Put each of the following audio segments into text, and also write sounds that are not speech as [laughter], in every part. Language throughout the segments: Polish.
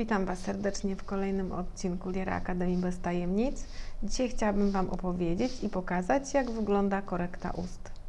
Witam Was serdecznie w kolejnym odcinku Liera Akademii Bez Tajemnic. Dzisiaj chciałabym Wam opowiedzieć i pokazać, jak wygląda korekta ust.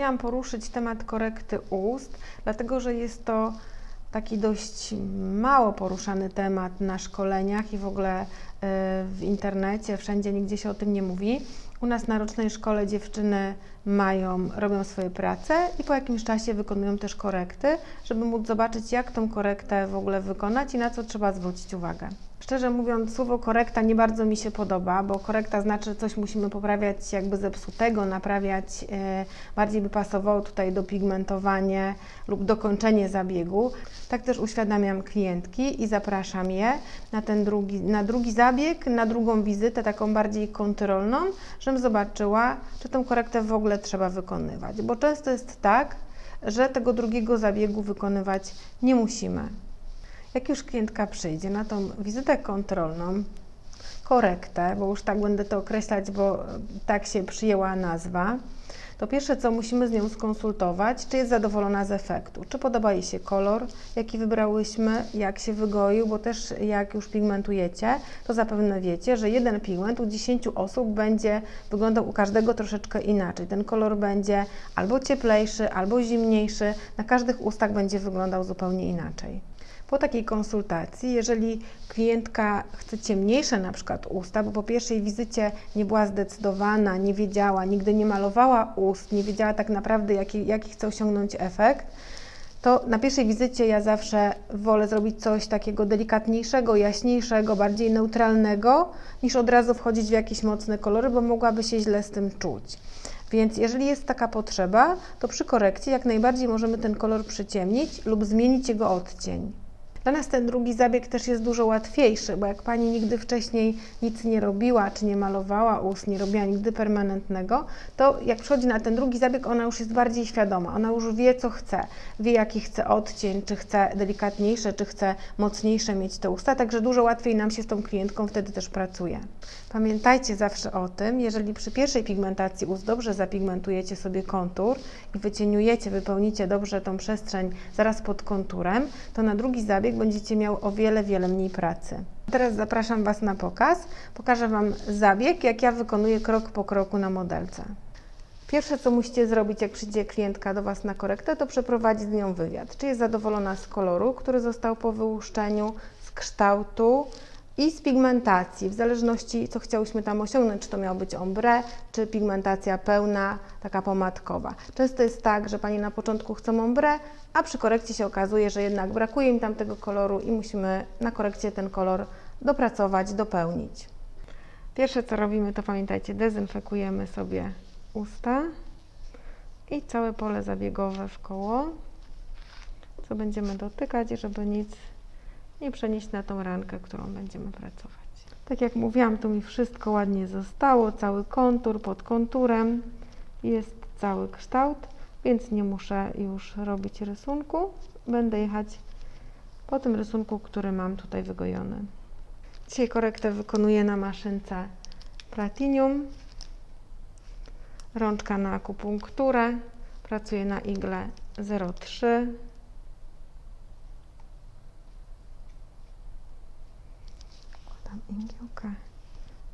Postanowiłam poruszyć temat korekty ust, dlatego że jest to taki dość mało poruszany temat na szkoleniach i w ogóle e, w internecie, wszędzie nigdzie się o tym nie mówi. U nas na rocznej szkole dziewczyny mają, robią swoje prace i po jakimś czasie wykonują też korekty, żeby móc zobaczyć, jak tą korektę w ogóle wykonać i na co trzeba zwrócić uwagę. Szczerze mówiąc, słowo korekta nie bardzo mi się podoba, bo korekta znaczy, że coś musimy poprawiać jakby zepsutego, naprawiać, e, bardziej by pasowało tutaj dopigmentowanie lub dokończenie zabiegu. Tak też uświadamiam klientki i zapraszam je na ten drugi, na drugi zabieg, na drugą wizytę, taką bardziej kontrolną, żebym zobaczyła, czy tą korektę w ogóle trzeba wykonywać. Bo często jest tak, że tego drugiego zabiegu wykonywać nie musimy. Jak już klientka przyjdzie na tą wizytę kontrolną, korektę, bo już tak będę to określać, bo tak się przyjęła nazwa, to pierwsze co musimy z nią skonsultować, czy jest zadowolona z efektu, czy podoba jej się kolor, jaki wybrałyśmy, jak się wygoił, bo też jak już pigmentujecie, to zapewne wiecie, że jeden pigment u 10 osób będzie wyglądał u każdego troszeczkę inaczej. Ten kolor będzie albo cieplejszy, albo zimniejszy, na każdych ustach będzie wyglądał zupełnie inaczej. Po takiej konsultacji, jeżeli klientka chce ciemniejsze na przykład usta, bo po pierwszej wizycie nie była zdecydowana, nie wiedziała, nigdy nie malowała ust, nie wiedziała tak naprawdę jaki, jaki chce osiągnąć efekt, to na pierwszej wizycie ja zawsze wolę zrobić coś takiego delikatniejszego, jaśniejszego, bardziej neutralnego, niż od razu wchodzić w jakieś mocne kolory, bo mogłaby się źle z tym czuć. Więc jeżeli jest taka potrzeba, to przy korekcie jak najbardziej możemy ten kolor przyciemnić lub zmienić jego odcień. Dla nas ten drugi zabieg też jest dużo łatwiejszy, bo jak Pani nigdy wcześniej nic nie robiła, czy nie malowała ust, nie robiła nigdy permanentnego, to jak przychodzi na ten drugi zabieg, ona już jest bardziej świadoma, ona już wie, co chce, wie, jaki chce odcień, czy chce delikatniejsze, czy chce mocniejsze mieć te usta, także dużo łatwiej nam się z tą klientką wtedy też pracuje. Pamiętajcie zawsze o tym, jeżeli przy pierwszej pigmentacji ust dobrze zapigmentujecie sobie kontur i wycieniujecie, wypełnicie dobrze tą przestrzeń zaraz pod konturem, to na drugi zabieg będziecie miał o wiele, wiele mniej pracy. Teraz zapraszam Was na pokaz. Pokażę Wam zabieg, jak ja wykonuję krok po kroku na modelce. Pierwsze, co musicie zrobić, jak przyjdzie klientka do Was na korektę, to przeprowadzić z nią wywiad. Czy jest zadowolona z koloru, który został po wyłuszczeniu, z kształtu i z pigmentacji, w zależności co chciałyśmy tam osiągnąć, czy to miało być ombre, czy pigmentacja pełna, taka pomadkowa. Często jest tak, że Pani na początku chcą ombre, a przy korekcie się okazuje, że jednak brakuje im tam tego koloru i musimy na korekcie ten kolor dopracować, dopełnić. Pierwsze co robimy, to pamiętajcie, dezynfekujemy sobie usta i całe pole zabiegowe w koło, co będziemy dotykać, żeby nic nie przenieść na tą rankę, którą będziemy pracować. Tak jak mówiłam, tu mi wszystko ładnie zostało, cały kontur pod konturem, jest cały kształt, więc nie muszę już robić rysunku. Będę jechać po tym rysunku, który mam tutaj wygojony. Dzisiaj korektę wykonuję na maszynce Platinium. Rączka na akupunkturę. Pracuję na igle 03. Igiełkę.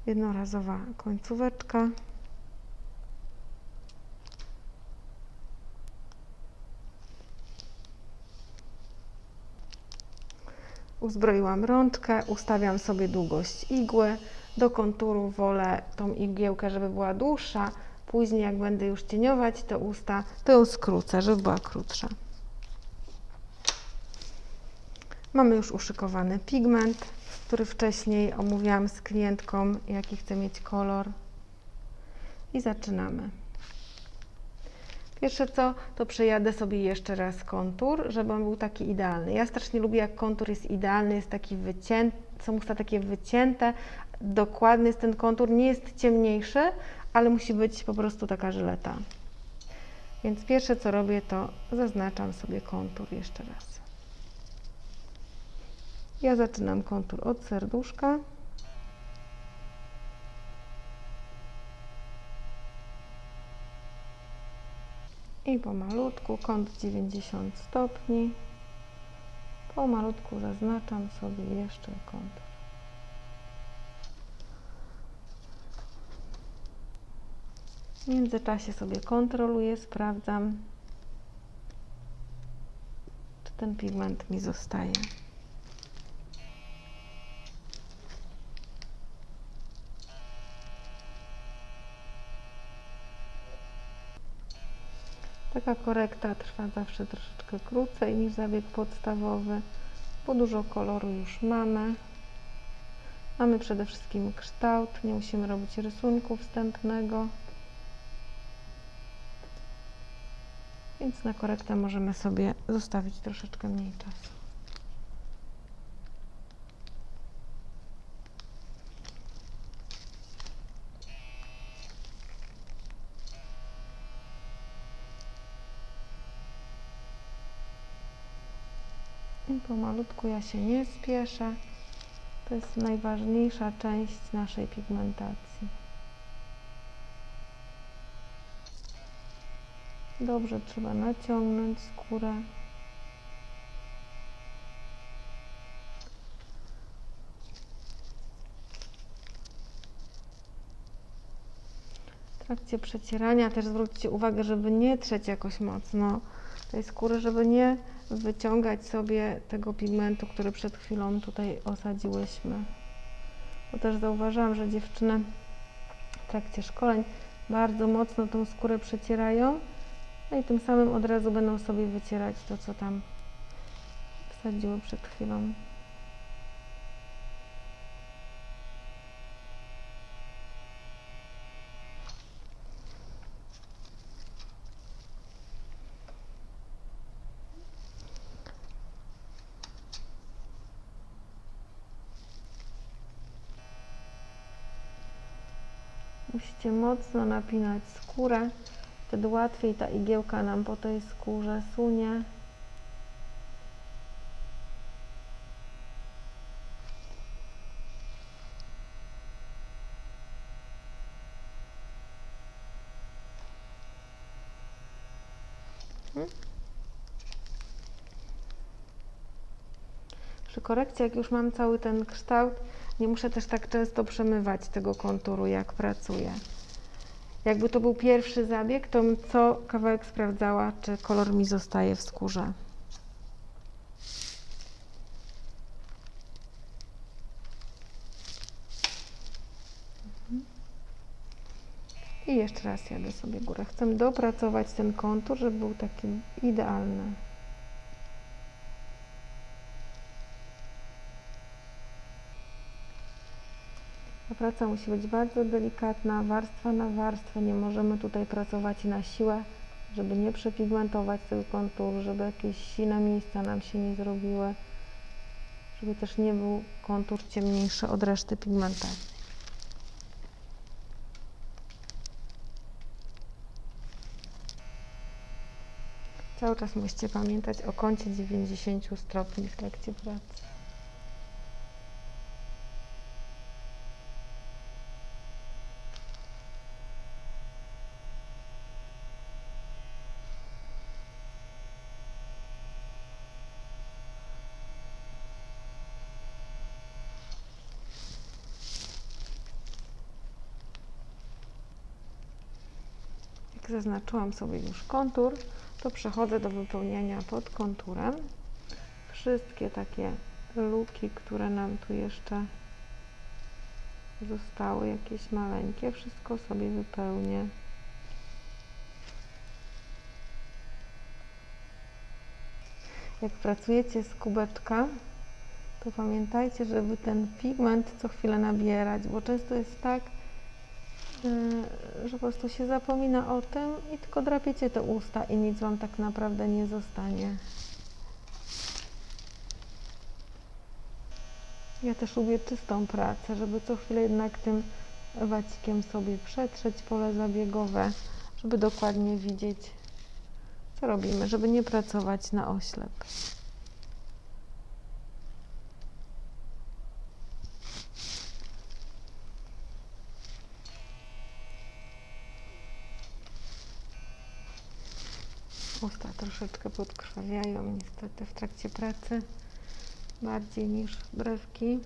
Jednorazowa końcóweczka. Uzbroiłam rączkę, ustawiam sobie długość igły. Do konturu wolę tą igiełkę, żeby była dłuższa. Później, jak będę już cieniować te usta, to ją skrócę, żeby była krótsza. Mamy już uszykowany pigment, który wcześniej omówiłam z klientką, jaki chcę mieć kolor. I zaczynamy. Pierwsze co, to przejadę sobie jeszcze raz kontur, żeby on był taki idealny. Ja strasznie lubię, jak kontur jest idealny, jest taki wycięty, są usta takie wycięte, dokładny jest ten kontur, nie jest ciemniejszy, ale musi być po prostu taka żyleta. Więc pierwsze co robię, to zaznaczam sobie kontur jeszcze raz. Ja zaczynam kontur od serduszka. I pomalutku, kąt 90 stopni. Pomalutku zaznaczam sobie jeszcze kontur. W międzyczasie sobie kontroluję, sprawdzam, czy ten pigment mi zostaje. Taka korekta trwa zawsze troszeczkę krócej niż zabieg podstawowy, bo dużo koloru już mamy. Mamy przede wszystkim kształt, nie musimy robić rysunku wstępnego. Więc na korektę możemy sobie zostawić troszeczkę mniej czasu. Pomalutku ja się nie spieszę. To jest najważniejsza część naszej pigmentacji. Dobrze trzeba naciągnąć skórę. W trakcie przecierania też zwróćcie uwagę, żeby nie trzeć jakoś mocno tej skóry, żeby nie wyciągać sobie tego pigmentu, który przed chwilą tutaj osadziłyśmy. Bo też zauważyłam, że dziewczyny w trakcie szkoleń bardzo mocno tą skórę przecierają, no i tym samym od razu będą sobie wycierać to, co tam wsadziły przed chwilą. Musicie mocno napinać skórę, wtedy łatwiej ta igiełka nam po tej skórze sunie. Przy korekcie, jak już mam cały ten kształt, nie muszę też tak często przemywać tego konturu, jak pracuję. Jakby to był pierwszy zabieg, to bym co kawałek sprawdzała, czy kolor mi zostaje w skórze. Mhm. I jeszcze raz jadę sobie górę. Chcę dopracować ten kontur, żeby był taki idealny. Praca musi być bardzo delikatna, warstwa na warstwę. Nie możemy tutaj pracować na siłę, żeby nie przepigmentować tego konturu, żeby jakieś sine miejsca nam się nie zrobiły, żeby też nie był kontur ciemniejszy od reszty pigmentacji. Cały czas musicie pamiętać o kącie 90 stopni w trakcie pracy. Jak zaznaczyłam sobie już kontur, to przechodzę do wypełniania pod konturem. Wszystkie takie luki, które nam tu jeszcze zostały, jakieś maleńkie, wszystko sobie wypełnię. Jak pracujecie z kubeczka, to pamiętajcie, żeby ten pigment co chwilę nabierać, bo często jest tak, że po prostu się zapomina o tym i tylko drapiecie te usta i nic Wam tak naprawdę nie zostanie. Ja też lubię czystą pracę, żeby co chwilę jednak tym wacikiem sobie przetrzeć pole zabiegowe, żeby dokładnie widzieć, Co robimy, żeby nie pracować na oślep? Usta troszeczkę podkrwawiają niestety w trakcie pracy bardziej niż brewki.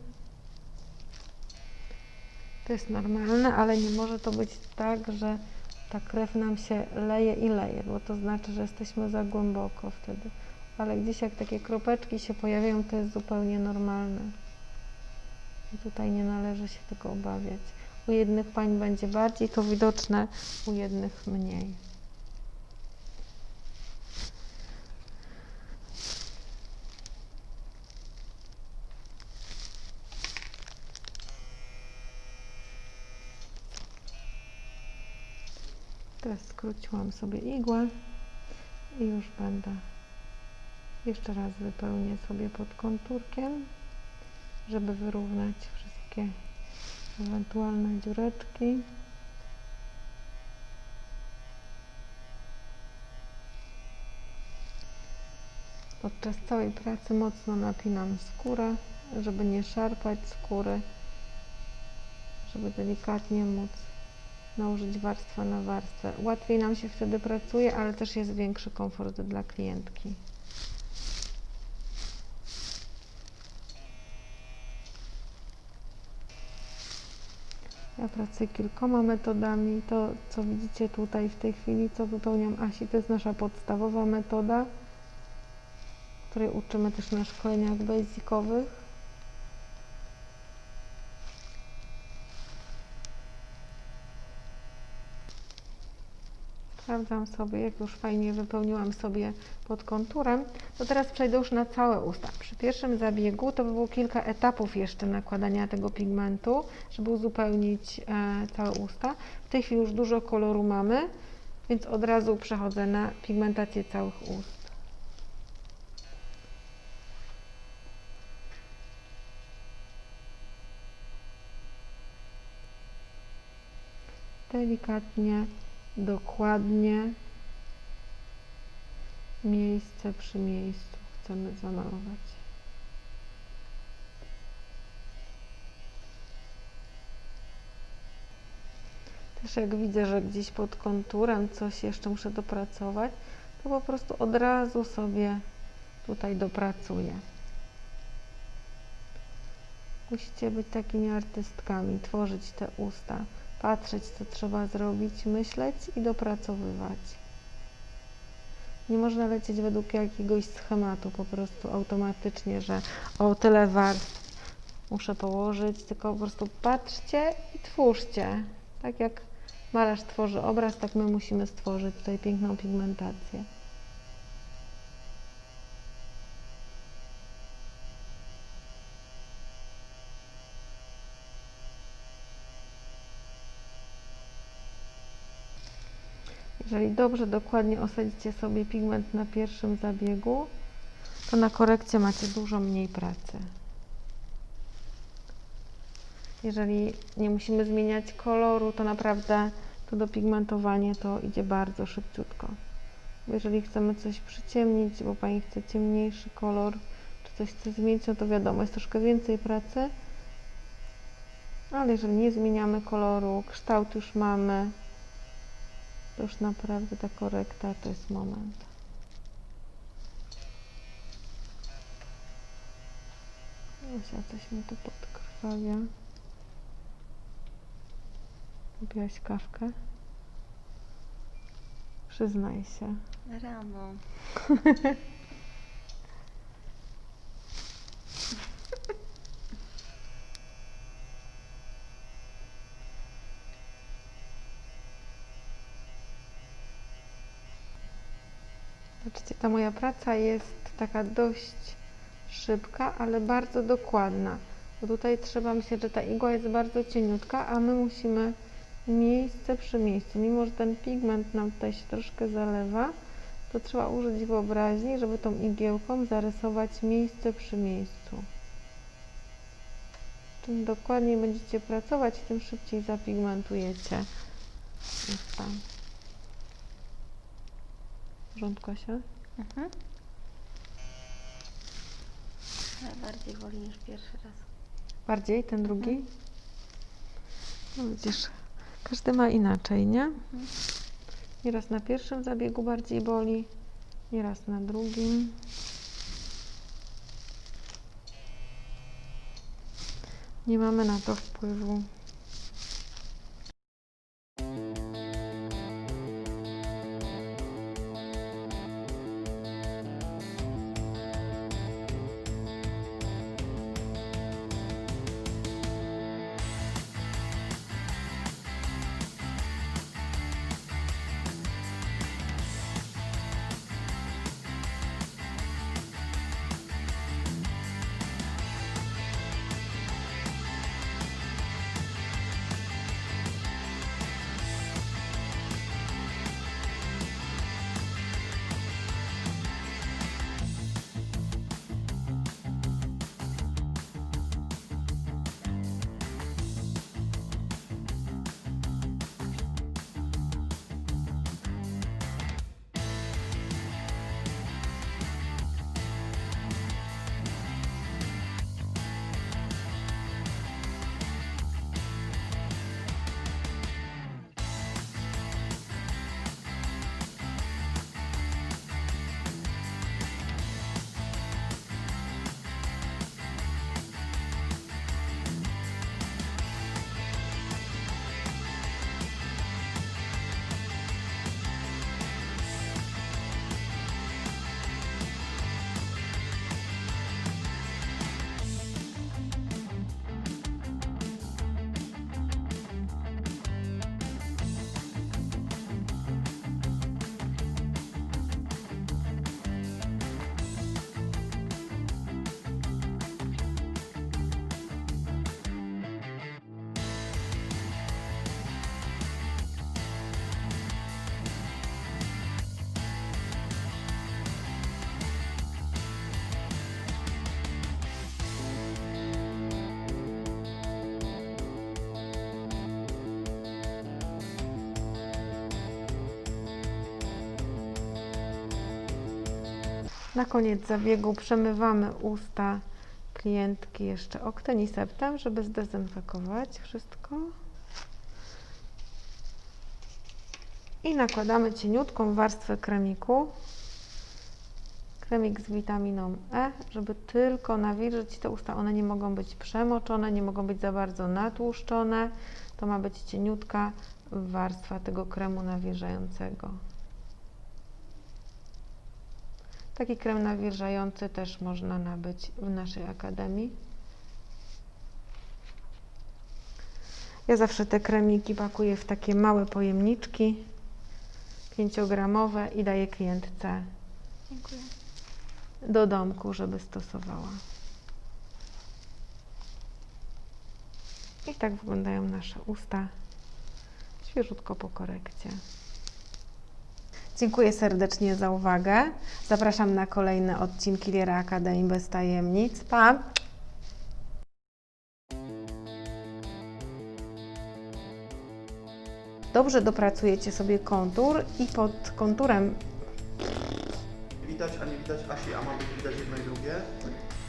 To jest normalne, ale nie może to być tak, że ta krew nam się leje i leje, bo to znaczy, że jesteśmy za głęboko wtedy. Ale gdzieś jak takie kropeczki się pojawiają, to jest zupełnie normalne. I tutaj nie należy się tego obawiać. U jednych pań będzie bardziej to widoczne, u jednych mniej. Teraz skróciłam sobie igłę i już będę jeszcze raz wypełnię sobie pod konturkiem, żeby wyrównać wszystkie ewentualne dziureczki. Podczas całej pracy mocno napinam skórę, żeby nie szarpać skóry, żeby delikatnie móc nałożyć warstwę na warstwę. Łatwiej nam się wtedy pracuje, ale też jest większy komfort dla klientki. Ja pracuję kilkoma metodami. To, co widzicie tutaj w tej chwili, co wypełniam Asi, to jest nasza podstawowa metoda, której uczymy też na szkoleniach basicowych. Sprawdzam sobie, jak już fajnie wypełniłam sobie pod konturem, to teraz przejdę już na całe usta. Przy pierwszym zabiegu to by było kilka etapów jeszcze nakładania tego pigmentu, żeby uzupełnić e, całe usta. W tej chwili już dużo koloru mamy, więc od razu przechodzę na pigmentację całych ust. Delikatnie dokładnie miejsce przy miejscu chcemy zamalować. Też jak widzę, że gdzieś pod konturem coś jeszcze muszę dopracować, to po prostu od razu sobie tutaj dopracuję. Musicie być takimi artystkami, tworzyć te usta patrzeć, co trzeba zrobić, myśleć i dopracowywać. Nie można lecieć według jakiegoś schematu, po prostu automatycznie, że o tyle warstw muszę położyć, tylko po prostu patrzcie i twórzcie. Tak jak malarz tworzy obraz, tak my musimy stworzyć tutaj piękną pigmentację. Jeżeli dobrze, dokładnie osadzicie sobie pigment na pierwszym zabiegu, to na korekcie macie dużo mniej pracy. Jeżeli nie musimy zmieniać koloru, to naprawdę to dopigmentowanie to idzie bardzo szybciutko. Jeżeli chcemy coś przyciemnić, bo Pani chce ciemniejszy kolor, czy coś chce zmienić, no to wiadomo, jest troszkę więcej pracy. Ale jeżeli nie zmieniamy koloru, kształt już mamy, to już naprawdę ta korekta to jest moment. Musia, coś mi tu podkrwawia. Kupiłaś kawkę? Przyznaj się. Rano. [laughs] Zobaczcie, ta moja praca jest taka dość szybka, ale bardzo dokładna. Bo tutaj trzeba myśleć, że ta igła jest bardzo cieniutka, a my musimy miejsce przy miejscu. Mimo, że ten pigment nam tutaj się troszkę zalewa, to trzeba użyć wyobraźni, żeby tą igiełką zarysować miejsce przy miejscu. Czym dokładniej będziecie pracować, tym szybciej zapigmentujecie usta. Porządku, Asia? Mhm. Ale bardziej woli niż pierwszy raz. Bardziej ten drugi? No widzisz, każdy ma inaczej, nie? Nieraz na pierwszym zabiegu bardziej boli, nieraz na drugim. Nie mamy na to wpływu. Na koniec zabiegu przemywamy usta klientki jeszcze okteniseptem, żeby zdezynfekować wszystko. I nakładamy cieniutką warstwę kremiku. Kremik z witaminą E, żeby tylko nawilżyć te usta. One nie mogą być przemoczone, nie mogą być za bardzo natłuszczone. To ma być cieniutka warstwa tego kremu nawilżającego. Taki krem nawilżający też można nabyć w naszej akademii. Ja zawsze te kremiki pakuję w takie małe pojemniczki 5-gramowe i daję klientce Dziękuję. do domku, żeby stosowała. I tak wyglądają nasze usta świeżutko po korekcie. Dziękuję serdecznie za uwagę. Zapraszam na kolejne odcinki Liera Akademii bez tajemnic. Pa! Dobrze dopracujecie sobie kontur i pod konturem, Widać, a nie widać Asi, a ma być widać jedno i drugie?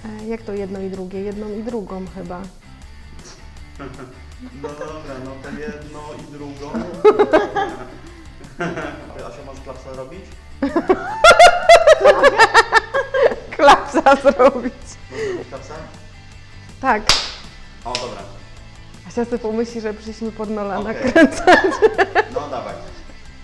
e, jak to jedno i drugie, jedną i drugą chyba. [laughs] No dobra, no to jedno i drugą. [laughs] Klapsa robić? Klapsa zrobić. [laughs] Możesz klapsa? Tak. O, dobra. Asia sobie pomyśli, że przyszliśmy pod Nola Okej. nakręcać. No dawaj.